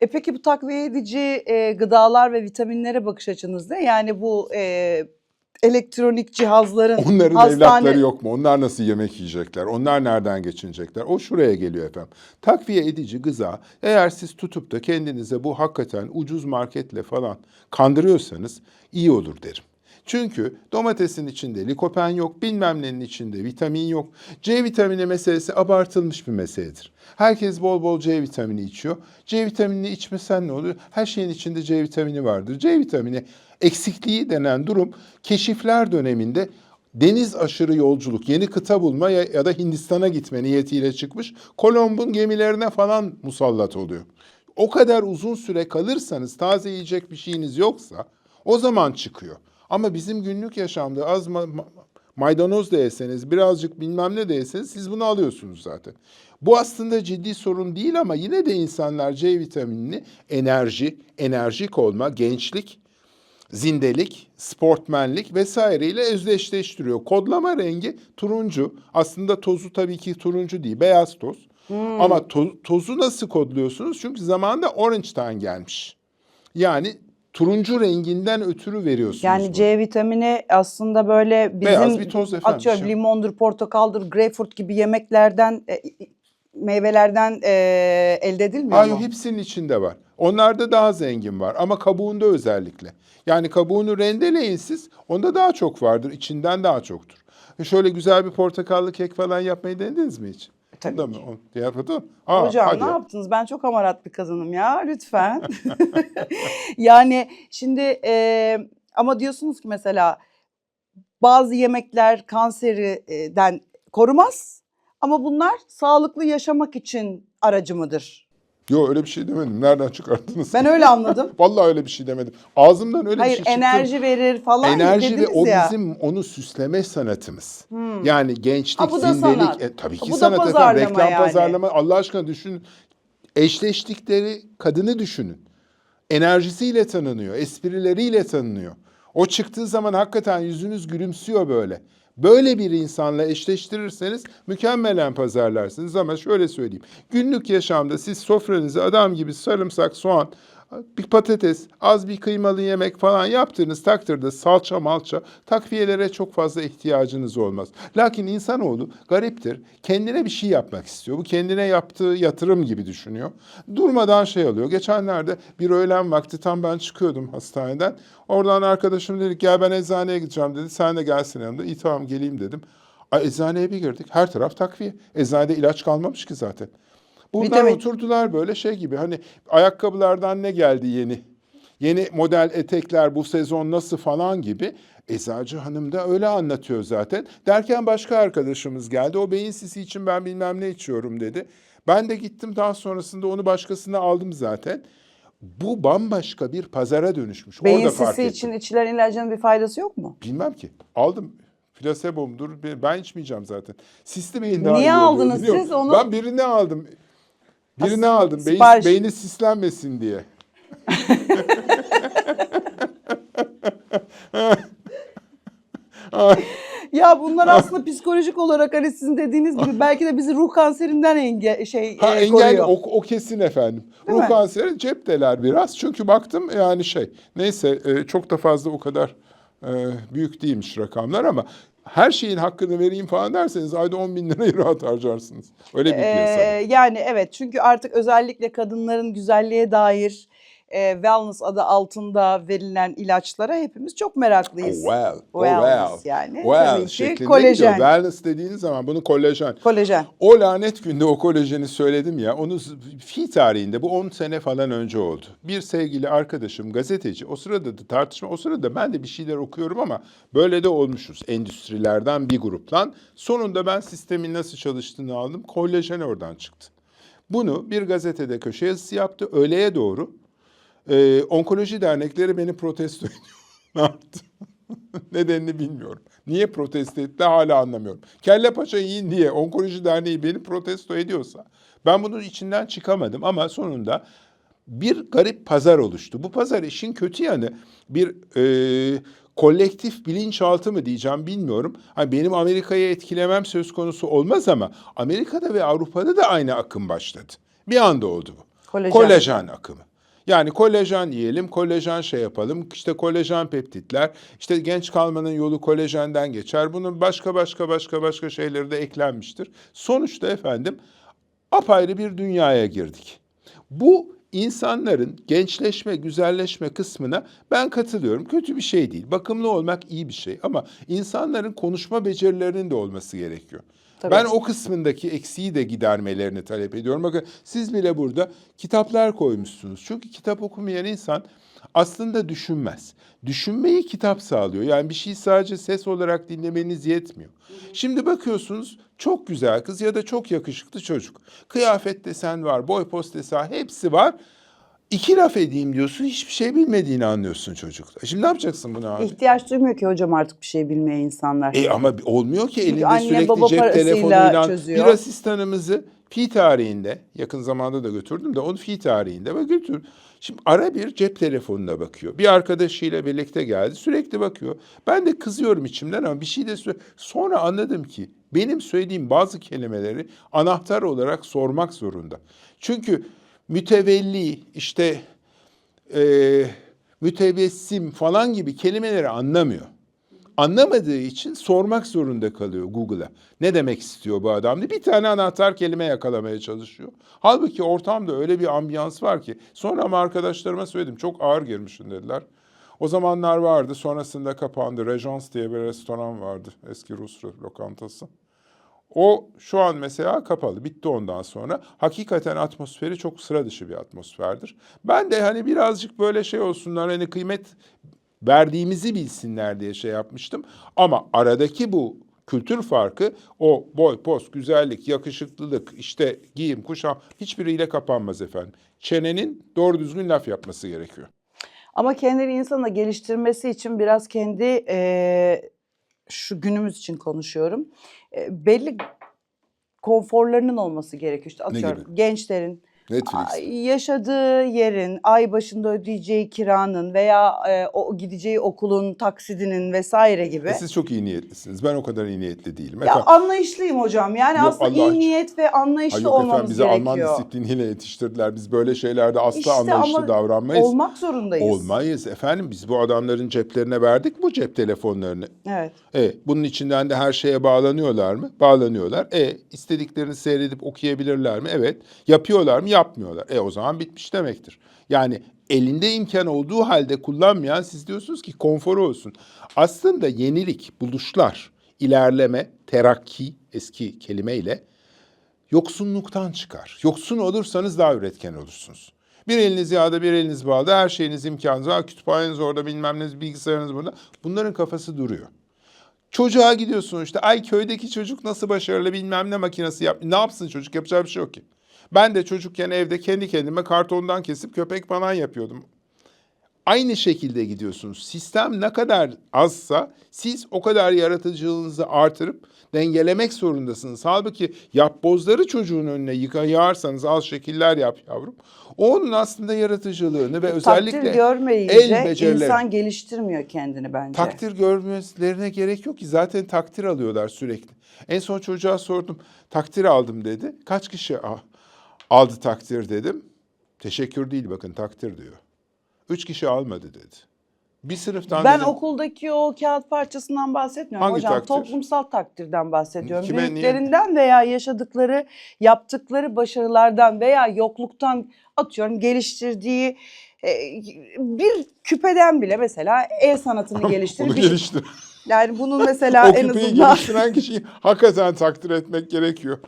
E peki bu takviye edici e, gıdalar ve vitaminlere bakış açınız ne? Yani bu e, elektronik cihazların Onların hastane- evlatları yok mu? Onlar nasıl yemek yiyecekler? Onlar nereden geçinecekler? O şuraya geliyor efendim. Takviye edici gıza eğer siz tutup da kendinize bu hakikaten ucuz marketle falan kandırıyorsanız iyi olur derim. Çünkü domatesin içinde likopen yok, bilmem nenin içinde vitamin yok. C vitamini meselesi abartılmış bir meseledir. Herkes bol bol C vitamini içiyor. C vitaminini içmesen ne olur? Her şeyin içinde C vitamini vardır. C vitamini eksikliği denen durum keşifler döneminde deniz aşırı yolculuk, yeni kıta bulma ya, ya da Hindistan'a gitme niyetiyle çıkmış. Kolomb'un gemilerine falan musallat oluyor. O kadar uzun süre kalırsanız taze yiyecek bir şeyiniz yoksa o zaman çıkıyor. Ama bizim günlük yaşamda az ma- ma- maydanoz da yeseniz, birazcık bilmem ne de yeseniz siz bunu alıyorsunuz zaten. Bu aslında ciddi sorun değil ama yine de insanlar C vitaminini enerji, enerjik olma, gençlik, zindelik, sportmenlik vesaireyle özdeşleştiriyor. Kodlama rengi turuncu. Aslında tozu tabii ki turuncu değil, beyaz toz. Ama to- tozu nasıl kodluyorsunuz? Çünkü zamanında orange'tan gelmiş. Yani turuncu renginden ötürü veriyorsunuz. Yani bunu. C vitamini aslında böyle bizim Beyaz bir toz efendim, atıyorum şey. limondur, portakaldır, greyfurt gibi yemeklerden e, meyvelerden e, elde edilmiyor Hayır mu? hepsinin içinde var. Onlarda daha zengin var ama kabuğunda özellikle. Yani kabuğunu rendeleyin siz onda daha çok vardır. içinden daha çoktur. E şöyle güzel bir portakallı kek falan yapmayı denediniz mi hiç? Tabii Da ki. mı? O- Yapmadın? Aa, Hocam hadi ne ya. yaptınız? Ben çok hamarat bir kadınım ya lütfen. yani şimdi e, ama diyorsunuz ki mesela bazı yemekler kanseriden korumaz ama bunlar sağlıklı yaşamak için aracı mıdır? Yok öyle bir şey demedim. Nereden çıkarttınız? Ben öyle anladım. Vallahi öyle bir şey demedim. Ağzımdan öyle Hayır bir şey çıktı. enerji verir falan Enerji ve o ya. bizim onu süsleme sanatımız. Yani gençlik, Ha, zindelik. sanat. e, tabii ki Bu da sanat efendim. Reklam yani. pazarlama. Allah aşkına düşünün. Eşleştikleri kadını düşünün. Enerjisiyle tanınıyor, esprileriyle tanınıyor. O çıktığı zaman hakikaten yüzünüz gülümsüyor böyle. Böyle bir insanla eşleştirirseniz mükemmelen pazarlarsınız ama şöyle söyleyeyim. Günlük yaşamda siz sofranızı adam gibi sarımsak, soğan, bir patates, az bir kıymalı yemek falan yaptığınız takdirde salça malça takviyelere çok fazla ihtiyacınız olmaz. Lakin insanoğlu gariptir. Kendine bir şey yapmak istiyor. Bu kendine yaptığı yatırım gibi düşünüyor. Durmadan şey alıyor. Geçenlerde bir öğlen vakti tam ben çıkıyordum hastaneden. Oradan arkadaşım dedi gel ben eczaneye gideceğim dedi. Sen de gelsin yanımda. İyi tamam geleyim dedim. Ay, eczaneye bir girdik. Her taraf takviye. Eczanede ilaç kalmamış ki zaten. Bunlar Vitamin. oturdular böyle şey gibi hani ayakkabılardan ne geldi yeni? Yeni model etekler bu sezon nasıl falan gibi. Eczacı hanım da öyle anlatıyor zaten. Derken başka arkadaşımız geldi. O beyin sisi için ben bilmem ne içiyorum dedi. Ben de gittim daha sonrasında onu başkasına aldım zaten. Bu bambaşka bir pazara dönüşmüş. Beyin Orada fark sisi ettim. için içilen ilacın bir faydası yok mu? Bilmem ki. Aldım. Plasebo mudur? Ben içmeyeceğim zaten. Sisli beyin daha Niye iyi oluyor, aldınız biliyorum. siz onu? Ben birini aldım. Birini Ha, aldım. Beyin, sipariş. beyni sislenmesin diye. Ya bunlar aslında psikolojik olarak hani sizin dediğiniz gibi belki de bizi ruh kanserinden enge şey ha, e, engel koruyor. o, o kesin efendim. Değil Ruh mi? kanseri cepteler biraz. Çünkü baktım yani şey neyse e, çok da fazla o kadar e, büyük değilmiş rakamlar ama her şeyin hakkını vereyim falan derseniz ayda 10 bin lirayı rahat harcarsınız. Öyle bir piyasa. Ee, yani evet çünkü artık özellikle kadınların güzelliğe dair e, wellness adı altında verilen ilaçlara hepimiz çok meraklıyız. Oh, well, oh, Wellness well. yani. Well Tabii ki kolajen. gidiyor. Wellness dediğiniz zaman bunu kolajen. Kolajen. O lanet günde o kolajeni söyledim ya. Onu fi tarihinde bu 10 sene falan önce oldu. Bir sevgili arkadaşım gazeteci. O sırada da tartışma. O sırada ben de bir şeyler okuyorum ama böyle de olmuşuz. Endüstrilerden bir grupla. Sonunda ben sistemin nasıl çalıştığını aldım. Kolajen oradan çıktı. Bunu bir gazetede köşe yazısı yaptı. Öğleye doğru ee, onkoloji dernekleri beni protesto ediyor. ne yaptı? Nedenini bilmiyorum. Niye protesto etti hala anlamıyorum. Kelle paça yiyin diye onkoloji derneği beni protesto ediyorsa ben bunun içinden çıkamadım ama sonunda bir garip pazar oluştu. Bu pazar işin kötü yanı bir e, kolektif bilinçaltı mı diyeceğim bilmiyorum. Hani benim Amerika'yı etkilemem söz konusu olmaz ama Amerika'da ve Avrupa'da da aynı akım başladı. Bir anda oldu bu. Kolajen. Kolajen akımı. Yani kolajen yiyelim, kolajen şey yapalım, işte kolajen peptitler, işte genç kalmanın yolu kolajenden geçer. Bunun başka başka başka başka şeyleri de eklenmiştir. Sonuçta efendim apayrı bir dünyaya girdik. Bu insanların gençleşme, güzelleşme kısmına ben katılıyorum. Kötü bir şey değil. Bakımlı olmak iyi bir şey ama insanların konuşma becerilerinin de olması gerekiyor. Tabii. Ben o kısmındaki eksiği de gidermelerini talep ediyorum. Bakın siz bile burada kitaplar koymuşsunuz. Çünkü kitap okumayan insan aslında düşünmez. Düşünmeyi kitap sağlıyor. Yani bir şey sadece ses olarak dinlemeniz yetmiyor. Şimdi bakıyorsunuz çok güzel kız ya da çok yakışıklı çocuk. Kıyafet desen var, boy post desen hepsi var. İki laf edeyim diyorsun, hiçbir şey bilmediğini anlıyorsun çocukta. Şimdi ne yapacaksın bunu abi? İhtiyaç duymuyor ki hocam artık bir şey bilmeye insanlar. E ama olmuyor ki elinde anne, sürekli cep telefonuyla çözüyor. bir asistanımızı fi tarihinde yakın zamanda da götürdüm de onu fi tarihinde ve götür. Şimdi ara bir cep telefonuna bakıyor. Bir arkadaşıyla birlikte geldi sürekli bakıyor. Ben de kızıyorum içimden ama bir şey de. Sonra anladım ki benim söylediğim bazı kelimeleri anahtar olarak sormak zorunda. Çünkü mütevelli işte e, mütebessim falan gibi kelimeleri anlamıyor. Anlamadığı için sormak zorunda kalıyor Google'a. Ne demek istiyor bu adam bir tane anahtar kelime yakalamaya çalışıyor. Halbuki ortamda öyle bir ambiyans var ki. Sonra ama arkadaşlarıma söyledim çok ağır girmişsin dediler. O zamanlar vardı sonrasında kapandı. Rejans diye bir restoran vardı eski Rus lokantası. O şu an mesela kapalı. Bitti ondan sonra. Hakikaten atmosferi çok sıra dışı bir atmosferdir. Ben de hani birazcık böyle şey olsunlar hani kıymet verdiğimizi bilsinler diye şey yapmıştım. Ama aradaki bu kültür farkı o boy, poz, güzellik, yakışıklılık, işte giyim, kuşam hiçbiriyle kapanmaz efendim. Çenenin doğru düzgün laf yapması gerekiyor. Ama kendini insana geliştirmesi için biraz kendi eee, şu günümüz için konuşuyorum. E, belli konforlarının olması gerekiyor. İşte atıyorum gençlerin Netflix. yaşadığı yerin, ay başında ödeyeceği kiranın veya e, o gideceği okulun taksidinin vesaire gibi. E, Siz çok iyi niyetlisiniz. Ben o kadar iyi niyetli değilim. Ya Efendim, anlayışlıyım hocam. Yani Yok, aslında Allah iyi niyet ve anlayışlı Ay yok efendim olmamız bizi gerekiyor. Alman disipliniyle yetiştirdiler. Biz böyle şeylerde asla İşte anlayışlı ama davranmayız. Olmak zorundayız. Olmayız efendim. Biz bu adamların ceplerine verdik bu cep telefonlarını. Evet. E, bunun içinden de her şeye bağlanıyorlar mı? Bağlanıyorlar. E, istediklerini seyredip okuyabilirler mi? Evet. Yapıyorlar mı? Yapmıyorlar. E, o zaman bitmiş demektir. Yani elinde imkan olduğu halde kullanmayan siz diyorsunuz ki konforu olsun. Aslında yenilik, buluşlar, ilerleme, terakki eski kelimeyle yoksunluktan çıkar. Yoksun olursanız daha üretken olursunuz. Bir eliniz yağda, bir eliniz bağda, her şeyiniz imkanınız var. Kütüphaneniz orada, bilmem ne, bilgisayarınız burada. Bunların kafası duruyor. Çocuğa gidiyorsun işte ay köydeki çocuk nasıl başarılı bilmem ne makinesi yap. Ne yapsın çocuk yapacağı bir şey yok ki. Ben de çocukken evde kendi kendime kartondan kesip köpek falan yapıyordum. Aynı şekilde gidiyorsunuz. Sistem ne kadar azsa siz o kadar yaratıcılığınızı artırıp dengelemek zorundasınız. Halbuki yapbozları çocuğun önüne yıka yağarsanız az şekiller yap yavrum. O onun aslında yaratıcılığını ve özellikle Takdir görmeyince el becerileri. insan geliştirmiyor kendini bence. Takdir görmelerine gerek yok ki zaten takdir alıyorlar sürekli. En son çocuğa sordum takdir aldım dedi. Kaç kişi "Ah, aldı takdir dedim. Teşekkür değil bakın takdir diyor. Üç kişi almadı dedi. Bir sınıftan ben dedim, okuldaki o kağıt parçasından bahsetmiyorum Hangi hocam. takdir? Toplumsal takdirden bahsediyorum. Kime, niye? Büyüklerinden veya yaşadıkları, yaptıkları başarılardan veya yokluktan atıyorum geliştirdiği e, bir küpeden bile mesela el sanatını bunu geliştirip bir- geliştir. yani bunun mesela o en küpeyi azından geliştiren kişiyi hakikaten takdir etmek gerekiyor.